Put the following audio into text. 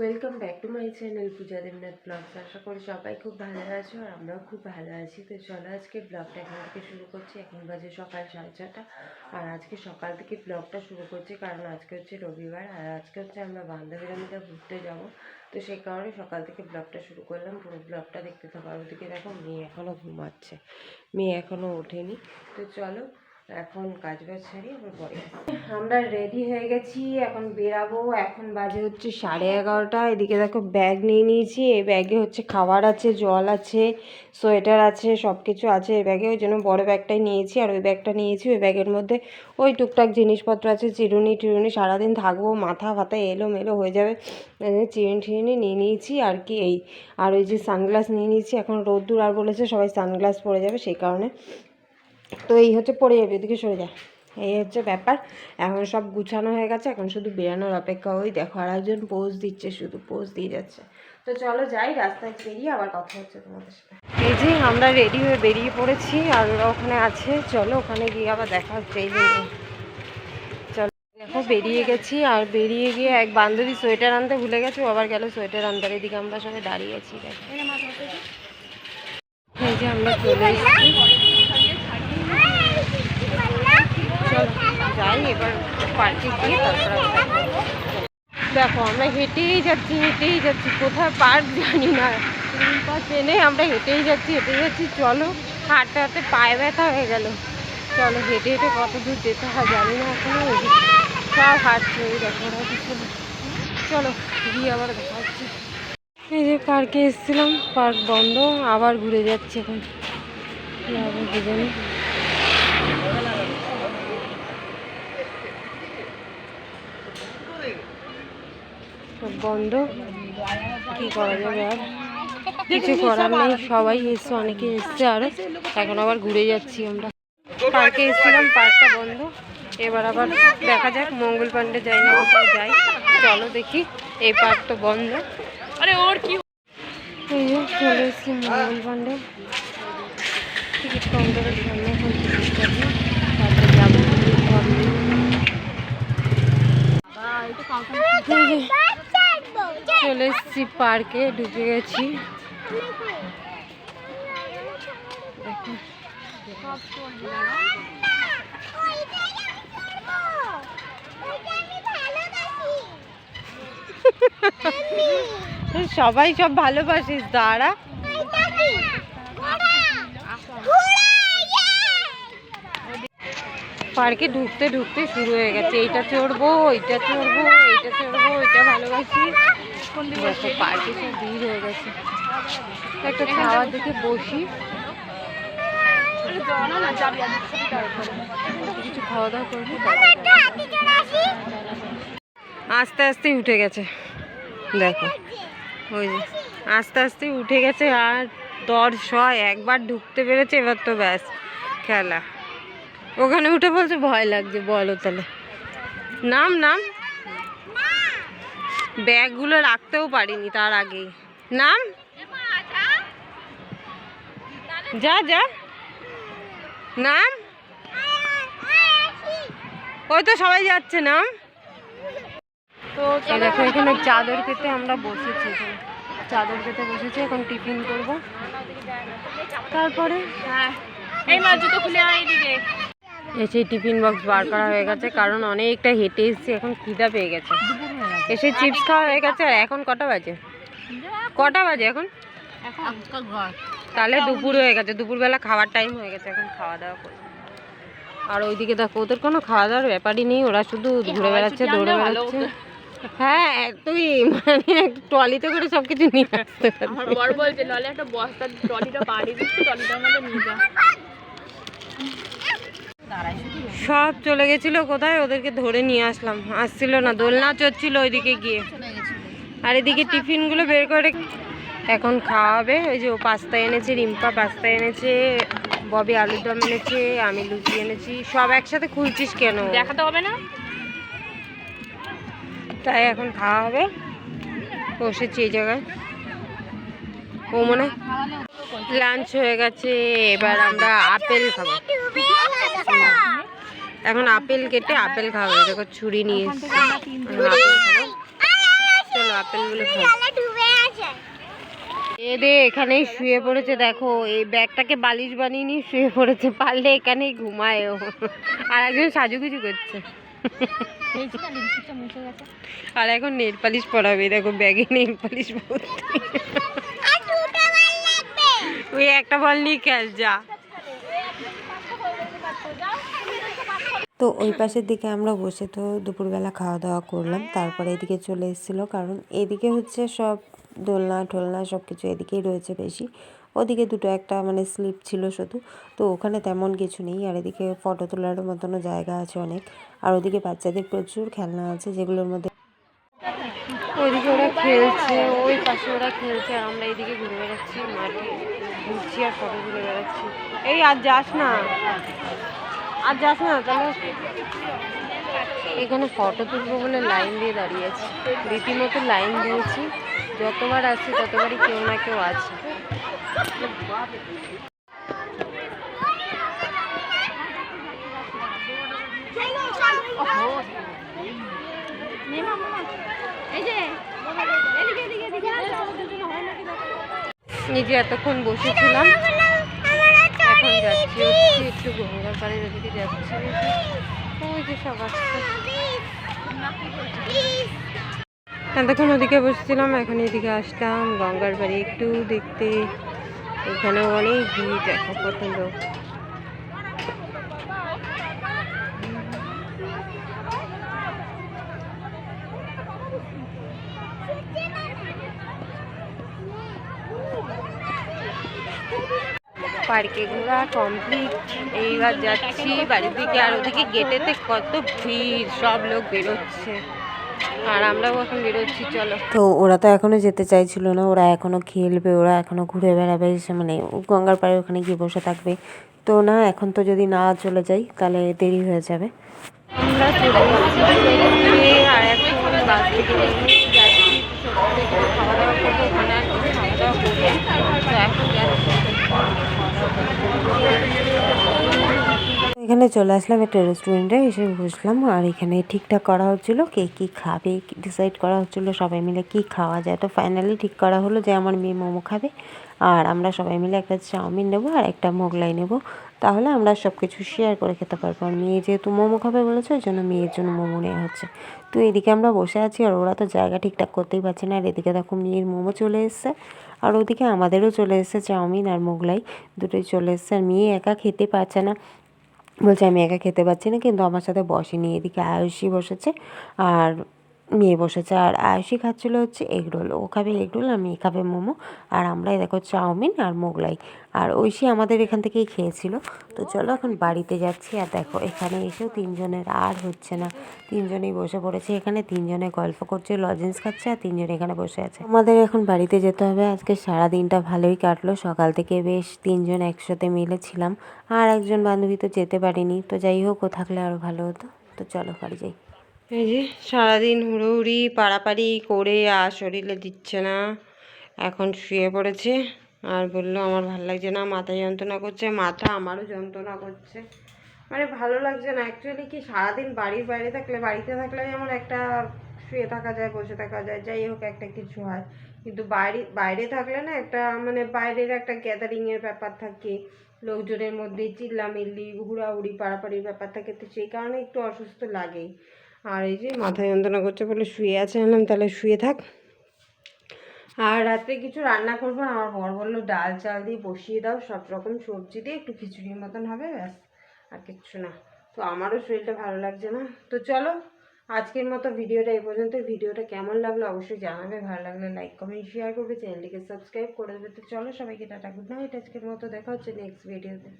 Welcome back to my channel Puja Debnath vlogs আশা করি সবাই খুব ভালো আছো আর আমরাও খুব ভালো আছি। তো চলো আজকে ব্লগটা এখান থেকে শুরু করছি। এখন বাজে সকাল সাড়ে ছটা আর আজকে সকাল থেকে ব্লগটা শুরু করছি কারণ আজকে হচ্ছে রবিবার। আর আজকে হচ্ছে আমরা বান্ধবীরা মিলে ঘুরতে যাব। তো সেই কারণে সকাল থেকে ব্লগটা শুরু করলাম। পুরো ব্লগটা দেখতে থাকো। আর ওদিকে দেখো মেয়ে এখনও ঘুমাচ্ছে। মেয়ে এখনও ওঠেনি। তো চলো এখন কাজ বাজ সারি আবার পরে আমরা রেডি হয়ে গেছি, এখন বেরাবো। এখন বাজে হচ্ছে সাড়ে এগারোটা। এদিকে দেখো ব্যাগ নিয়ে নিয়েছি। এই ব্যাগে হচ্ছে খাবার আছে, জল আছে, সোয়েটার আছে সব কিছু আছে এই ব্যাগে ওই জন্য বড় ব্যাগটাই নিয়েছি আর ওই ব্যাগটা নিয়েছি। ওই ব্যাগের মধ্যে ওই টুকটাক জিনিসপত্র আছে, চিরুনি টিরুনি। সারাদিন থাকব, মাথা ফাতা এলো মেলো হয়ে যাবে। চিরুনি টিরুনি নিয়ে নিয়েছি আর কি এই। আর ওই যে সানগ্লাস নিয়ে নিয়েছি। এখন রোদ্দুর আর বলেছে সবাই সানগ্লাস পরে যাবে, সেই কারণে তো এই হচ্ছে পড়ে যাবে এদিকে সরে যা। এই হচ্ছে ব্যাপার। এখন সব গুছানো হয়ে গেছে এখন শুধু বেরানোর অপেক্ষা। ওই দেখো আর একজন পোজ দিচ্ছে শুধু পোজ দিয়ে যাচ্ছে। তো চলো যাই রাস্তায় বেরিয়ে আবার কথা হচ্ছে তোমাদের সাথে। এই যে আমরা রেডি হয়ে বেরিয়ে পড়েছি আর ওরা ওখানে আছে। চলো ওখানে গিয়ে আবার দেখা হচ্ছে। এই যে চলো দেখো বেরিয়ে গেছি আর বেরিয়ে গিয়ে এক বান্ধবী সোয়েটার আনতে ভুলে গেছে ও আবার গেল সোয়েটার আনতে। এদিকে আমরা সবাই দাঁড়িয়ে আছি দেখো। এই যে আমরা চলে এসেছি চলো যাই, এবার পার্কে দেখা, আমরা হেঁটেই যাচ্ছি হেঁটেই যাচ্ছি। কোথায় পার্ক জানি না। ট্রেনে আমরা হেঁটেই যাচ্ছি হেঁটে যাচ্ছি। চলো, হাঁটতে হাঁটতে পায়ে ব্যথা হয়ে গেল। চলো, হেঁটে হেঁটে কত দূর যেতে হয় জানি না এখনও। সব হাঁটছে ওই দেখো। চলো, গিয়ে আবার দেখা হচ্ছে। এই যে পার্কে এসেছিলাম, পার্ক বন্ধ, আবার ঘুরে যাচ্ছে এখন। কি হবে কি জানি সব বন্ধ। কি করা যাবে আর? কিছু করার নেই সবাই এসছে অনেকে এসছে আর এখন আবার ঘুরে যাচ্ছি আমরা। পার্কে এসেছিলাম পার্কটা বন্ধ। এবার আবার দেখা যাক মঙ্গল পান্ডে যাই না কোথাও যাই। চলো দেখি এই পার্ক তো বন্ধ। আরে ওর কি এই যে চলে এসেছি মঙ্গল পান্ডে টিকিট কাউন্টারের সামনে এখন টিকিট কাটবো। তারপরে যাব। চলে এসেছি পার্কে ঢুকে গেছি। সবাই সব ভালোবাসিস দাঁড়া। পার্কে ঢুকতে ঢুকতে শুরু হয়ে গেছে। এইটা চড়বো, ওইটা চড়বো, এইটা চড়বো, ওইটা ভালোবাসি। পার্কে সব ভিড় হয়ে গেছে। একটা খাওয়ার দেখে বসি। কিছু খাওয়া দাওয়া আস্তে আস্তে উঠে গেছে। দেখো, ওই যে, আস্তে আস্তে উঠে গেছে আর দর সয় একবার ঢুকতে পেরেছে, এবার তো ব্যাস, খেলা। ওখানে উঠে বলছে, ভয় লাগছে, বলো তাহলে। নাম নাম? ব্যাগগুলো রাখতেও পারিনি তার আগেই। নাম? যা যা। নাম? ওই তো সবাই যাচ্ছে, নাম? তো দেখো, এখানে চাদর পেতে আমরা বসেছি। চাদর পেতে বসেছি, এখন টিফিন করব। তারপরে? হ্যাঁ। এই মা, জুতো খুলে আয় এসে টিফিন বক্স বার করা হয়ে গেছে, কারণ অনেকটা হেঁটে এসেছি, এখন খিদা পেয়ে গেছে। এসে চিপস খাওয়া হয়ে গেছে, আর এখন কটা বাজে? কটা বাজে এখন? তাহলে দুপুর হয়ে গেছে, দুপুরবেলা খাওয়ার টাইম হয়ে গেছে, এখন খাওয়া দাওয়া করব। আর ওইদিকে দেখো, ওদের কোনো খাওয়া দাওয়ার ব্যাপারই নেই, ওরা শুধু ঘুরে বেড়াচ্ছে, দৌড়ে বেড়াচ্ছে। হ্যাঁ তুই মানে ট্রলিতে করে সব কিছু নিয়ে আসতে বলছে একটা বস্তা বাড়ি নিয়ে যা সব চলে গেছিল কোথায়? ওদেরকে ধরে নিয়ে আসলাম। আসছিল না দোলনা চড়ছিল ওইদিকে গিয়ে। আর এদিকে টিফিনগুলো বের করে এখন খাওয়া হবে ওই যে ও পাস্তা এনেছে রিম্পা পাস্তা এনেছে ববি আলুর দম এনেছে আমি লুচি এনেছি সব একসাথে খুলছিস কেন? দেখাতে হবে না? তাই এখন খাওয়া হবে বসেছি এই জায়গায়। ও মনে লাঞ্চ হয়ে গেছে এবার আমরা আপেল খাব। এখন আপেল কেটে আপেল খাব দেখো ছুরি নিয়ে চলো আপেলগুলো খাও এ দে এখানেই শুয়ে পড়েছে দেখো এই ব্যাগটাকে বালিশ বানিয়ে নিয়ে শুয়ে পড়েছে। পারলে এখানেই ঘুমায় ও। আর একজন সাজু সাজুগুজু করছে। আর এখন নেল পালিশ পরাবে দেখো ব্যাগে নেল পালিশ ভর্তি। ওই একটা বল নিয়ে খেল যা। তো ওই পাশের দিকে আমরা বসে তো দুপুরবেলা খাওয়া দাওয়া করলাম। তারপরে এদিকে চলে এসেছিল কারণ এদিকে হচ্ছে সব দোলনা ঠোলনা সব কিছু এদিকেই রয়েছে বেশি। ওদিকে দুটো একটা মানে স্লিপ ছিল শুধু। তো ওখানে তেমন কিছু নেই আর এদিকে ফটো তোলার মতনও জায়গা আছে অনেক। আর ওদিকে বাচ্চাদের প্রচুর খেলনা আছে যেগুলোর মধ্যে ওইদিকে ওরা খেলছে ওই পাশে ওরা খেলছে আর আমরা এইদিকে ঘুরে বেড়াচ্ছি মাঠে ঘুরছি আর ফটো তুলে বেড়াচ্ছি। এই আর যাস না। আর যাস না, তাহলে এখানে ফটো তুলবো বলে লাইন দিয়ে দাঁড়িয়ে আছি রীতিমতো লাইন দিয়েছি। যতবার আসছি ততবারই কেউ না কেউ আছে। নিজে এতক্ষণ বসেছিলাম। এখন যাচ্ছি হচ্ছে একটু গঙ্গার পাড়ে ওদিকে যাচ্ছি। ওই যে সব এতক্ষণ ওদিকে বসেছিলাম এখন এদিকে আসলাম গঙ্গার বাড়ি একটু দেখতে। এখানে অনেক ভিড় দেখা কত লোক পার্কে ঘোরা কমপ্লিট এইবার যাচ্ছি বাড়ির দিকে আর ওদিকে গেটেতে কত ভিড় সব লোক বেরোচ্ছে। আর আমরাও এখন বেরোচ্ছি চলো। তো ওরা তো এখনও যেতে চাইছিল না ওরা এখনও খেলবে ওরা এখনও ঘুরে বেড়াবে সে মানে গঙ্গার পাড়ে ওখানে গিয়ে বসে থাকবে। তো না এখন তো যদি না চলে যাই তাহলে দেরি হয়ে যাবে। আমরা চলে আর এখন বাস থেকে নেমে যাচ্ছি সত্যি একটু খাওয়া দাওয়া করব ওখানে আর কিছু খাওয়া দাওয়া করব তো এখন যাচ্ছি এখানে চলে আসলাম একটা রেস্টুরেন্টে, এসে বসলাম। আর এখানে ঠিকঠাক করা হচ্ছিল, কে কী খাবে ডিসাইড করা হচ্ছিল, সবাই মিলে কি খাওয়া যায়। তো ফাইনালি ঠিক করা হলো যে, আমার মেয়ে মোমো খাবে। আর আমরা সবাই মিলে একটা চাউমিন নেব আর একটা মোগলাই নেব। তাহলে আমরা সব কিছু শেয়ার করে খেতে পারব। আর মেয়ে যেহেতু মোমো খাবে বলেছে, ওই জন্য মেয়ের জন্য মোমো নেওয়া হচ্ছে। তো এদিকে আমরা বসে আছি, আর ওরা তো জায়গা ঠিকঠাক করতেই পারছে না। আর এদিকে দেখো মেয়ের মোমো চলে এসছে। আর ওদিকে আমাদেরও চলে এসেছে চাউমিন আর মোগলাই। দুটোই চলে এসছে। আর মেয়ে একা খেতে পারছে না। বলছে আমি একা খেতে পারছি না কিন্তু আমার সাথে বসেনি এদিকে আয়ুষী বসেছে আর মেয়ে বসেছে আর আয়ুষী খাচ্ছিল হচ্ছে এগরোল ও খাবে এগরোল আর মেয়ে খাবে মোমো। আর আমরাই দেখো চাউমিন আর মোগলাই। আর ঐশী আমাদের এখান থেকেই খেয়েছিল। তো চলো এখন বাড়িতে যাচ্ছি। আর দেখো এখানে এসেও তিনজনের আর হচ্ছে না। তিনজনেই বসে পড়েছে। এখানে তিনজনে গল্প করছে, লজেন্স খাচ্ছে আর তিনজন এখানে বসে আছে। আমাদের এখন বাড়িতে যেতে হবে। আজকে সারা দিনটা ভালোই কাটলো। সকাল থেকে বেশ তিনজন একসাথে মিলে ছিলাম। আর একজন বান্ধবী তো যেতে পারিনি। তো যাই হোক, ও থাকলে আরও ভালো হতো। তো চলো বাড়ি যাই। এই যে সারাদিন হুড়োহুড়ি, পাড়াপাড়ি করে আর শরীরে দিচ্ছে না। এখন শুয়ে পড়েছে আর বলল, আমার ভালো লাগছে না মাথা যন্ত্রণা করছে, মাথা আমারও যন্ত্রণা করছে। মানে ভালো লাগছে না অ্যাকচুয়ালি কি সারাদিন বাড়ির বাইরে থাকলে, বাড়িতে থাকলে যেমন একটা শুয়ে থাকা যায়, বসে থাকা যায়, যাই হোক একটা কিছু হয়। কিন্তু বাইরে বাইরে থাকলে না একটা মানে বাইরের একটা গ্যাদারিংয়ের ব্যাপার থাকে, লোকজনের মধ্যে চিল্লামিল্লি, হুড়াহুড়ি, পাড়াপাড়ির ব্যাপার থাকে। তো সেই কারণে একটু অসুস্থ লাগেই। আর এই যে মাথা যন্ত্রণা করছে বলে শুয়ে আছে আনলাম তাহলে শুয়ে থাক। আর রাত্রে কিছু রান্না করব না, আমার বর বলল ডাল চাল দিয়ে বসিয়ে দাও, সব রকম সবজি দিয়ে একটু খিচুড়ির মতন হবে, ব্যাস, আর কিচ্ছু না। তো আমারও শরীরটা ভালো লাগছে না। তো চলো, আজকের মতো ভিডিওটা এই পর্যন্ত ভিডিওটা কেমন লাগল অবশ্যই জানাবে, ভালো লাগলে লাইক, কমেন্ট শেয়ার করবে, চ্যানেলটিকে সাবস্ক্রাইব করে দেবে। তো চলো সবাইকে টাটা গুড নাইট আজকের মতো দেখা হচ্ছে নেক্সট ভিডিওতে